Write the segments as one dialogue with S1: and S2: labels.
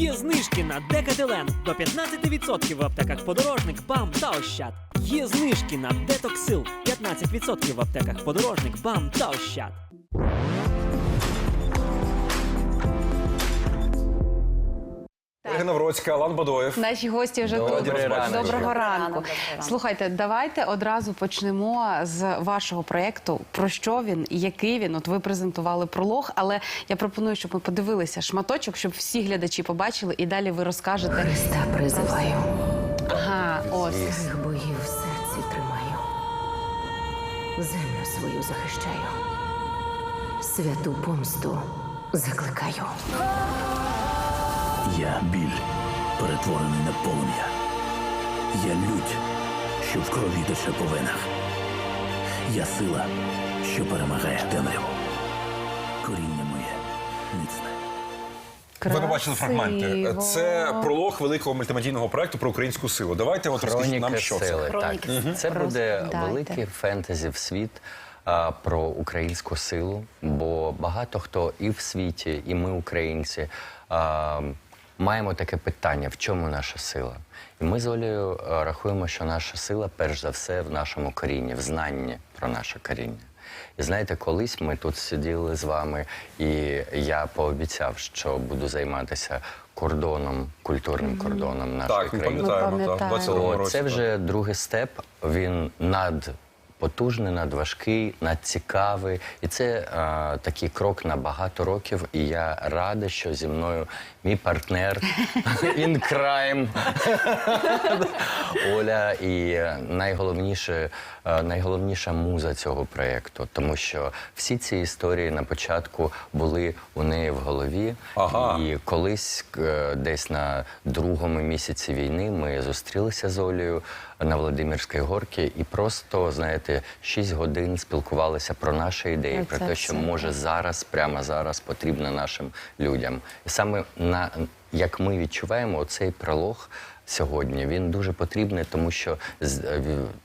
S1: Є знижки на Декателен до 15% в аптеках Подорожник, БАМ та Ощад. Є знижки на Детоксил 15% в аптеках Подорожник, БАМ та Ощад.
S2: Ольга Навроцька, Алан Бодоєв.
S3: Наші гості вже
S2: Добрий
S3: тут. Доброго ранку.
S4: Добрий ранок.
S3: Слухайте, давайте одразу почнемо з вашого проєкту. Про що він, який він? От ви презентували пролог, але я пропоную, щоб ми подивилися шматочок, щоб всі глядачі побачили, і далі ви розкажете.
S4: Христа призиваю,
S3: Ага, ось.
S4: своїх богів в серці тримаю, землю свою захищаю, святу помсту закликаю.
S5: Я біль, перетворений на полум'я. Я лють, що в крові тече по венах. Я сила, що перемагає темряву. Коріння моє міцне.
S2: Ви побачили фрагменти. Це пролог великого мультимедійного проекту про українську силу. Давайте от розкажіть нам, що це.
S6: сили.
S3: Хроніки
S6: Так.
S3: сили.
S6: Це буде великий фентезі в світ а, про українську силу, бо багато хто і в світі, і ми, українці, а, маємо таке питання: в чому наша сила? І ми з Олею рахуємо, що наша сила, перш за все, в нашому корінні, в знанні про наше коріння. І знаєте, колись ми тут сиділи з вами, і я пообіцяв, що буду займатися кордоном, культурним кордоном нашої
S2: Так,
S6: країни.
S3: Ми
S2: так,
S3: пам'ятаємо.
S2: 22
S6: О,
S2: році.
S6: це вже другий степ. Він надпотужний, надважкий, надцікавий. І це е, такий крок на багато років. І я радий, що зі мною мій партнер in crime Оля. І найголовніше, е, найголовніша муза цього проєкту, тому що всі ці історії на початку були у неї в голові.
S2: Ага.
S6: І колись е, десь на другому місяці війни ми зустрілися з Олею на Володимирській горці і просто, знаєте, 6 годин спілкувалися про наші ідеї,
S3: Ну,
S6: про те, що може зараз, прямо зараз потрібно нашим людям. І саме на як ми відчуваємо, цей пролог сьогодні він дуже потрібний, тому що з- е,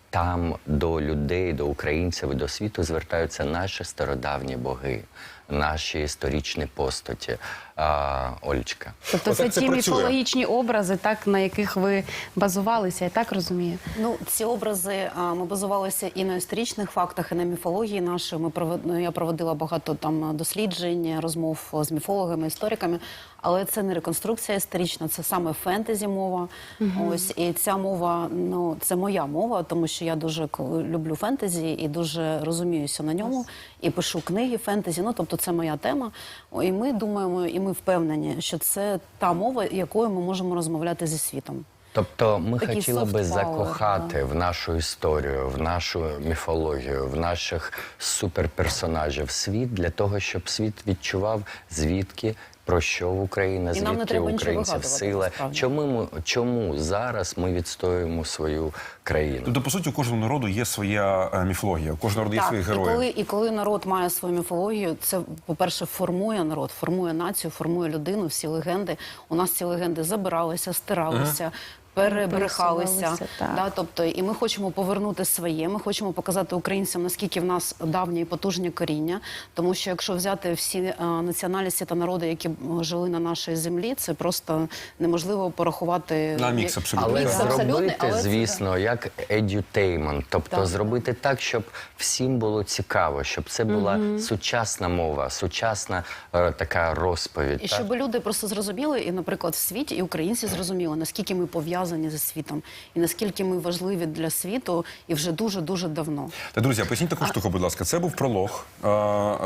S6: там до людей, до українців і до світу звертаються наші стародавні боги, наші історичні постаті. А, Олечка.
S3: Тобто
S2: Отак
S3: це
S2: це
S3: ті
S2: працює.
S3: міфологічні образи, так на яких ви базувалися, я так розумію.
S7: Ну, ці образи а, ми базувалися і на історичних фактах, і на міфології нашої. Ми провед... ну, я проводила багато там досліджень, розмов з міфологами, істориками. Але це не реконструкція історична, це саме фентезі мова. Ось і ця мова, ну це моя мова, тому що я дуже к- люблю фентезі і дуже розуміюся на ньому. І пишу книги фентезі. Ну тобто, це моя тема. І ми думаємо, і ми впевнені, що це та мова, якою ми можемо розмовляти зі світом.
S6: Тобто ми
S7: Такий
S6: хотіли би закохати в нашу історію, в нашу міфологію, в наших суперперсонажів світ для того, щоб світ відчував звідки. Про що в Україна, звідки українців сила? Чому ми чому зараз ми відстоюємо свою країну?
S2: Тобто, по суті, у кожного народу є своя е, міфологія, у кожного народу є свої
S7: і коли, і коли народ має свою міфологію, це, по-перше, формує народ, формує націю, формує людину, всі легенди. У нас ці легенди забиралися, стиралися. Перебрехалися, да, тобто, і ми хочемо повернути своє. Ми хочемо показати українцям, наскільки в нас давнє і потужне коріння. Тому що якщо взяти всі е, національності та народи, які м, жили на нашій землі, це просто неможливо порахувати
S2: На мікс абсолютно.
S6: Але
S7: Мікс
S6: зробити,
S7: але
S6: звісно, як едютеймент, тобто
S7: Так.
S6: зробити так, щоб всім було цікаво, щоб це була сучасна мова, сучасна е, така розповідь.
S7: І
S6: так?
S7: щоб люди просто зрозуміли, і, наприклад, в світі, і українці зрозуміли, наскільки ми пов'язані зі світом, і наскільки ми важливі для світу, і вже дуже дуже давно.
S2: Та друзі, а поясніть таку штуку, будь ласка. Це був пролог.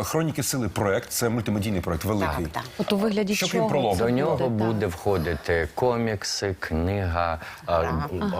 S2: Хроніки сили проект. Це мультимедійний проект, великий.
S7: Так, так.
S3: От у вигляді
S2: Щоб
S3: чого
S2: пролог.
S6: До нього
S3: буде, так.
S6: буде входити комікси, книга, а,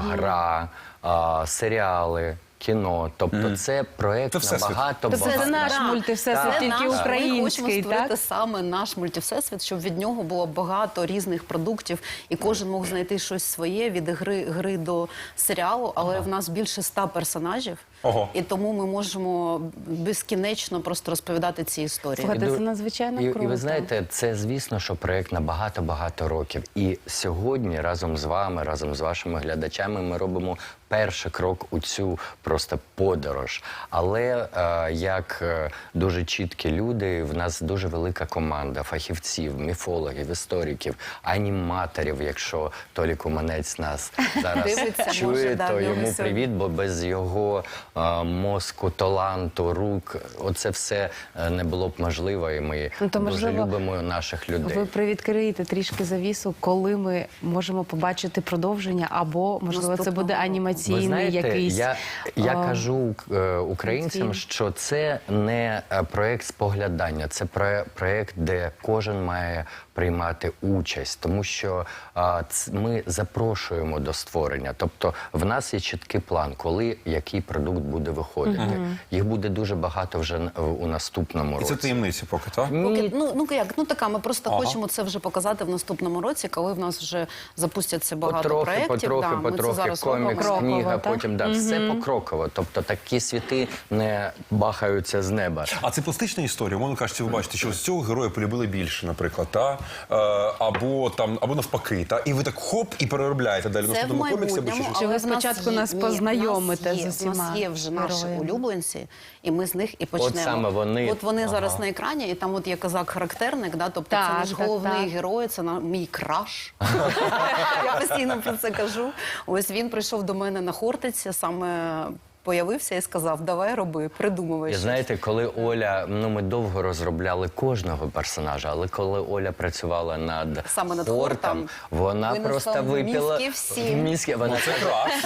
S6: гра, а, серіали. Кіно, тобто це проект
S2: Це всесвіт.
S6: набагато
S3: Тобто це
S6: багато-
S3: наш мультивсесвіт,
S6: Так.
S3: тільки
S7: Наш, Ми хочемо
S3: український,
S7: створити
S3: так?
S7: саме наш мультивсесвіт, щоб від нього було багато різних продуктів, і кожен мог знайти щось своє від гри, гри до серіалу. Але в нас більше ста персонажів,
S2: Ого.
S7: і тому ми можемо безкінечно просто розповідати ці історії.
S3: Слухайте, це
S6: ду-
S3: надзвичайно
S6: і, І ви знаєте, це звісно, що проект на багато-багато років. І сьогодні разом з вами, разом з вашими глядачами, ми робимо перший крок у цю просто подорож. Але е, як е, дуже чіткі люди, в нас дуже велика команда фахівців, міфологів, істориків, аніматорів. Якщо Толік Уманець нас зараз
S7: Дивиться, може,
S6: чує, то
S7: нього
S6: йому
S7: сьогодні.
S6: привіт, бо без його мозку, таланту, рук, оце все е, не було б можливо, і ми
S3: Ну, то,
S6: дуже
S3: можливо,
S6: любимо наших людей.
S3: Ви привідкриєте трішки завісу, коли ми можемо побачити продовження, або можливо це буде анімаційний
S6: Ви знаєте,
S3: якийсь.
S6: я, я
S3: а,
S6: кажу е, українцям, що це не е, проект споглядання, це про- проект, де кожен має приймати участь, тому що а, ц- ми запрошуємо до створення. Тобто, в нас є чіткий план, коли який продукт буде виходити. Їх буде дуже багато вже у наступному
S2: І
S6: році.
S2: це таємниці поки, так?
S7: Поки, ну, ну як, ну така, ми просто
S2: Ага.
S7: хочемо це вже показати в наступному році, коли в нас вже запустяться багато
S6: Потрохи,
S7: проєктів.
S6: потрохи,
S7: да, ми це
S6: потрохи,
S7: зараз
S6: комікс,
S7: робимо.
S3: Кроково,
S6: книга,
S3: так?
S6: потім да, все покроково. Тобто такі світи не бахаються з неба.
S2: А це пластична історія. Воно кажеться, ви бачите, що з цього героя полюбили більше, наприклад, та Е, або там, або навпаки, та і ви так хоп і переробляєте далі
S7: Це в
S2: наступному коміксі.
S3: Чи ви спочатку нас познайомите з усіма
S7: У нас є вже наші
S3: героями?
S7: улюбленці, і ми з них і почнемо.
S6: саме вони.
S7: От вони зараз на екрані, і там от є козак-характерник, да, тобто
S3: Так,
S7: це наш
S3: так,
S7: головний
S3: так.
S7: герой, це на, мій краш. Я постійно про це кажу. Ось він прийшов до мене на Хортиці, саме появився і сказав, давай роби, придумувай.
S6: І
S7: щось».
S6: знаєте, коли Оля, ну ми довго розробляли кожного персонажа, але коли Оля працювала над
S7: Саме над
S6: хортом,
S7: Хортом,
S6: вона
S7: винесла
S6: просто випила
S7: мізки всім.
S6: мізки. Вона
S2: це.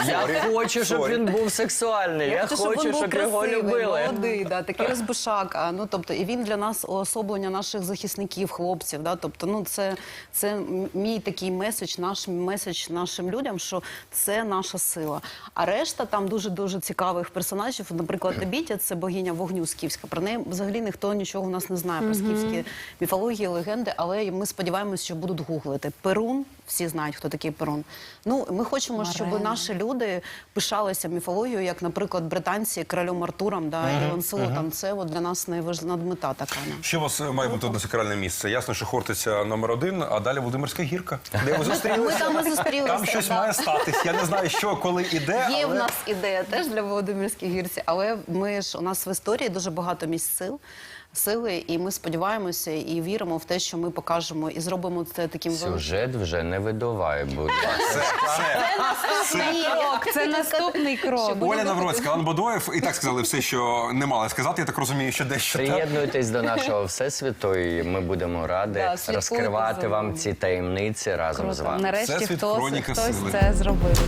S6: Я хочу, щоб
S2: Сорі.
S6: він був сексуальний. Я,
S7: хочу,
S6: хочу,
S7: він був
S6: щоб його любили.
S7: молодий, да, такий розбишак. А, ну, тобто, і він для нас уособлення наших захисників, хлопців. Да, тобто, ну, це, це мій такий меседж, наш меседж нашим людям, що це наша сила. А решта там дуже-дуже цікавих персонажів. Наприклад, Ебітя – це богиня вогню скіфська. Про неї взагалі ніхто нічого у нас не знає про скіфські міфології, легенди, але ми сподіваємося, що будуть гуглити. Перун, всі знають, хто такий Перун. Ну, ми хочемо, щоб наші люди пишалися міфологією, як, наприклад, британці королем Артуром да, і Ланселотом. Це от для нас найважлива надмета така.
S2: Ще у вас е, має бути одне сакральне місце. Ясно, що Хортиця номер один, а далі Володимирська гірка. Де ви зустрілися?
S7: Ми там і зустрілися,
S2: Там щось
S7: да.
S2: має статись. Я не знаю, що, коли іде,
S7: Є в нас ідея теж для Володимирських гірці, але ми ж у нас в історії дуже багато місць сил. Сили, і ми сподіваємося і віримо в те, що ми покажемо і зробимо це таким великим.
S6: Сюжет вже не видувай, будь ласка.
S3: Це наступний крок.
S2: Оля Навроцька, Ан Бодоєв. І так сказали все, що не мали сказати. Я так розумію, що дещо так.
S6: Приєднуйтесь до нашого всесвіту, і ми будемо раді
S7: Да, слідкуйте
S6: розкривати вам ці таємниці разом з
S3: Круто.
S6: вами.
S3: Нарешті
S2: Всесвіт
S3: хтось,
S2: хроніка
S3: хтось
S2: сили.
S3: це зробив.